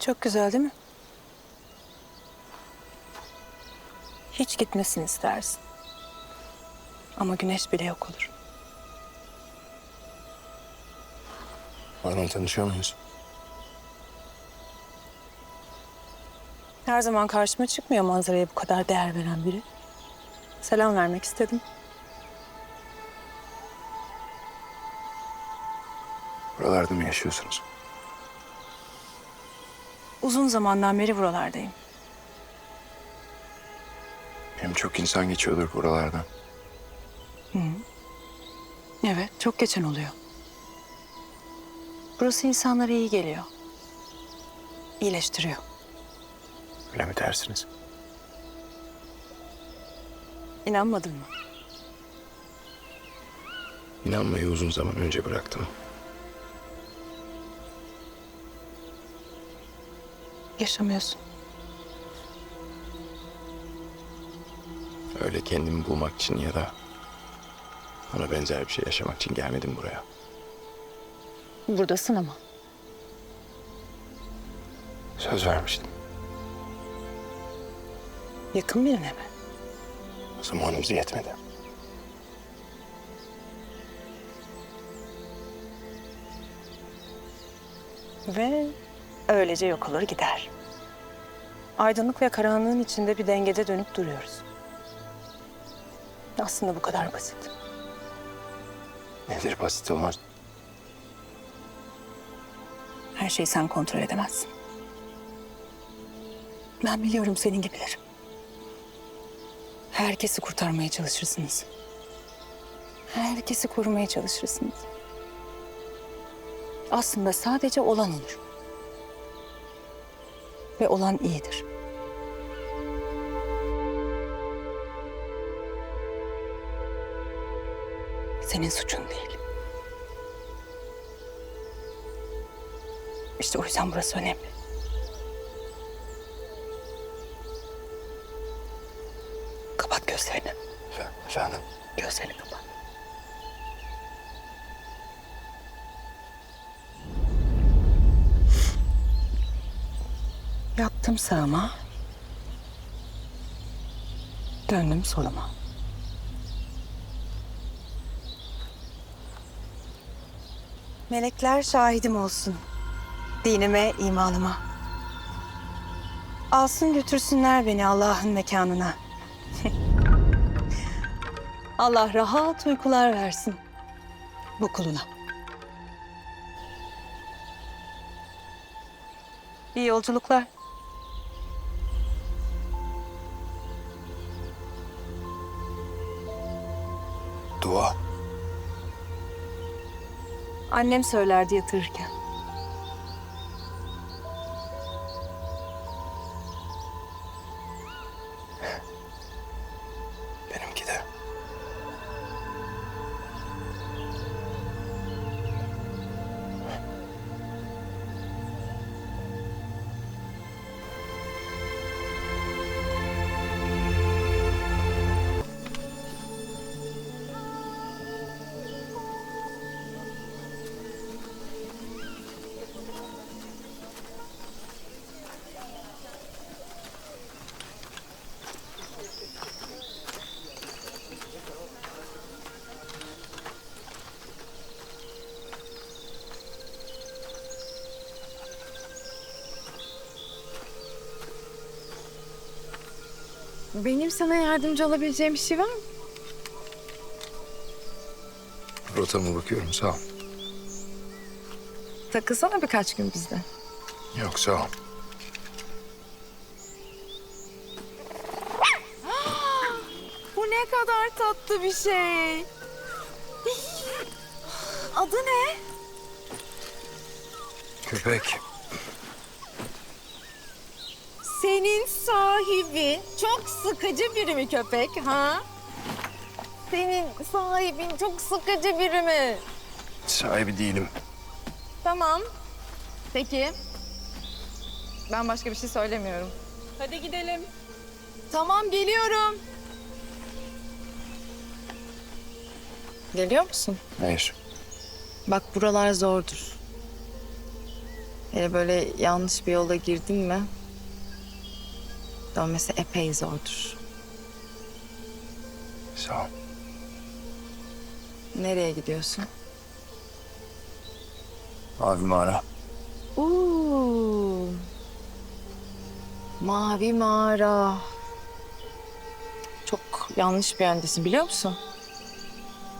Çok güzel değil mi? Hiç gitmesin istersin. Ama güneş bile yok olur. Pardon tanışıyor muyuz? Her zaman karşıma çıkmıyor manzaraya bu kadar değer veren biri. Selam vermek istedim. Buralarda mı yaşıyorsunuz? Uzun zamandan beri buralardayım. Hem çok insan geçiyordur buralardan. Evet, çok geçen oluyor. Burası insanlara iyi geliyor. İyileştiriyor. Öyle mi dersiniz? İnanmadın mı? İnanmayı uzun zaman önce bıraktım. Yaşamıyorsun. Öyle kendimi bulmak için ya da ona benzer bir şey yaşamak için gelmedim buraya. Buradasın ama. Söz vermiştim. Yakın birine mi? Zamanımız yetmedi. Ve öylece yok olur gider. Aydınlık ve karanlığın içinde bir dengede dönüp duruyoruz. Aslında bu kadar basit. Nedir basit olan? Her şeyi sen kontrol edemezsin. Ben biliyorum senin gibileri. Herkesi kurtarmaya çalışırsınız. Herkesi korumaya çalışırsınız. Aslında sadece olan olur. Ve olan iyidir. Senin suçun değil. İşte o yüzden burası önemli. Kapat gözlerini. Efendim? Gözlerini kapat. Yattım sağıma. Döndüm soluma. Melekler şahidim olsun. Dinime, imanıma. Alsın götürsünler beni Allah'ın mekanına. Allah rahat uykular versin bu kuluna. İyi yolculuklar. Dua. Annem söylerdi yatırırken. Benim sana yardımcı olabileceğim bir şey var mı? Rotama bakıyorum sağ ol. Takılsana birkaç gün bizde. Yok sağ ol. Bu ne kadar tatlı bir şey. Adı ne? Köpek. Senin sahibin çok sıkıcı biri mi köpek ha? Senin sahibin çok sıkıcı biri mi? Sahibi değilim. Tamam. Peki. Ben başka bir şey söylemiyorum. Hadi gidelim. Tamam geliyorum. Geliyor musun? Hayır. Bak buralar zordur. Hele böyle yanlış bir yola girdin mi? Dönmesi epey zordur. Sağ ol. Nereye gidiyorsun? Abi mağara. Oo. Mavi mağara. Çok yanlış bir yöndesin biliyor musun?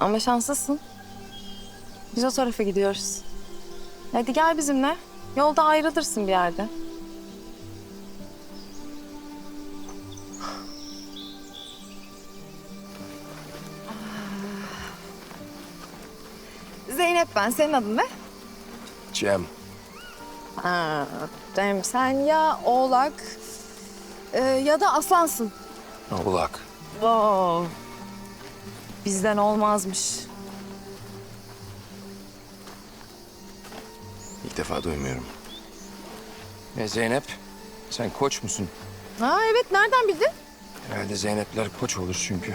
Ama şanslısın. Biz o tarafa gidiyoruz. Hadi gel bizimle. Yolda ayrılırsın bir yerde. Zeynep ben. Senin adın ne? Cem. Ha, Cem sen ya oğlak e, ya da aslansın. Oğlak. Wow. Bizden olmazmış. İlk defa duymuyorum. E Zeynep, sen koç musun? Ha evet nereden bildin? Herhalde Zeynepler koç olur çünkü.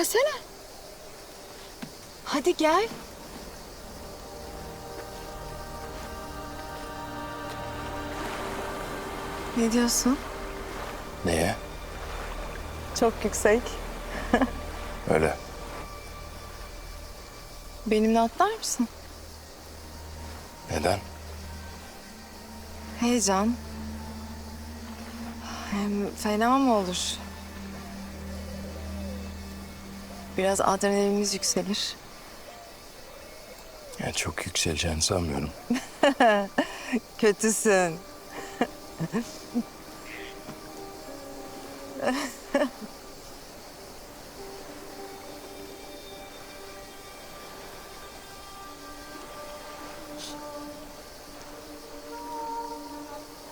Gelsene. Hadi gel. Ne diyorsun? Neye? Çok yüksek. Öyle. Benimle atlar mısın? Neden? Heyecan. Hem fena mı olur? Biraz adrenalinimiz yükselir. Yani çok yükseleceğini sanmıyorum. Kötüsün.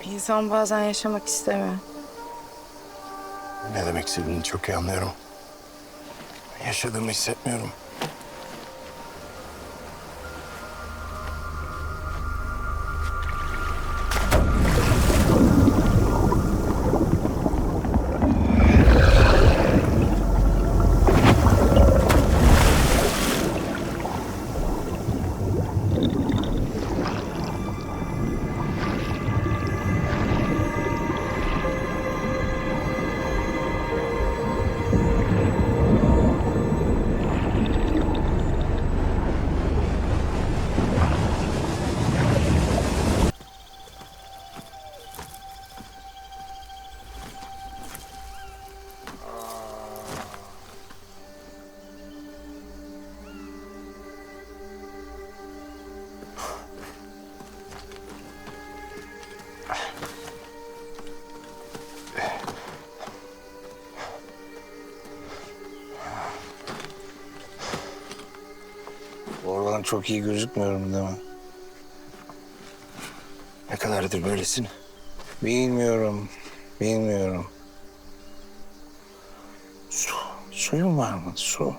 İnsan bazen yaşamak istemiyor. Ne demek istediğini çok iyi anlıyorum. Yaşadığımı hissetmiyorum. Oradan çok iyi gözükmüyorum değil mi? Ne kadardır böylesin? Bilmiyorum, bilmiyorum. Su, suyun var mı? Su.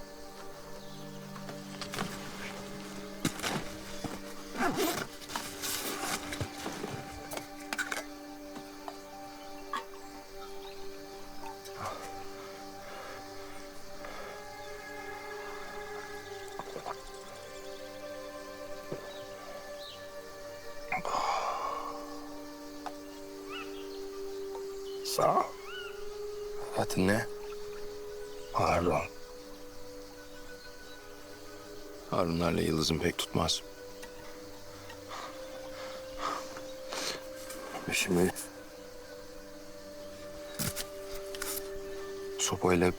Sağ ol. Ne? Pardon. Harunlarla Yıldız'ın pek tutmaz. Şimdi... Sopayla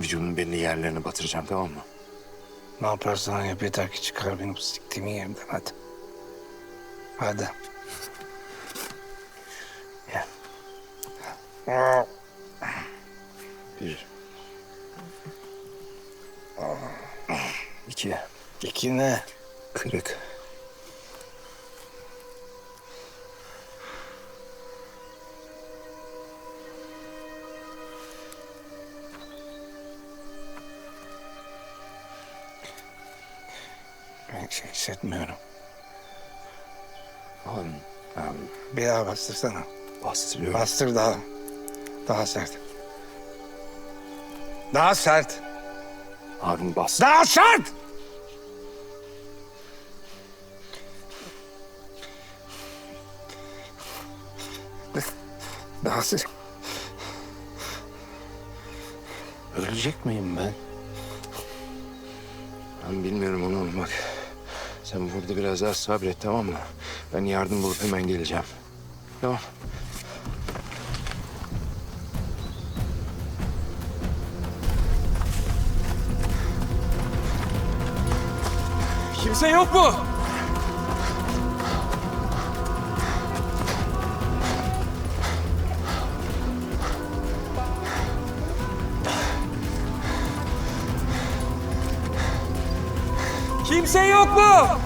vücudun belli yerlerini batıracağım tamam mı? Ne yaparsan yap yeter ki çıkar benim siktiğimi yerimden hadi. Hadi. Bir. İki. İki ne? Kırık. Ben şey hissetmiyorum. Harun, abi Bir daha bastırsana. bastırıyorum. Bastır daha. Daha sert. Daha sert. Abim bas. Daha sert! Daha sert. Ölecek miyim ben? Ben bilmiyorum onu bak. Sen burada biraz daha sabret tamam mı? Ben yardım bulup hemen geleceğim. Tamam. Kimse yok mu? Kimse yok mu?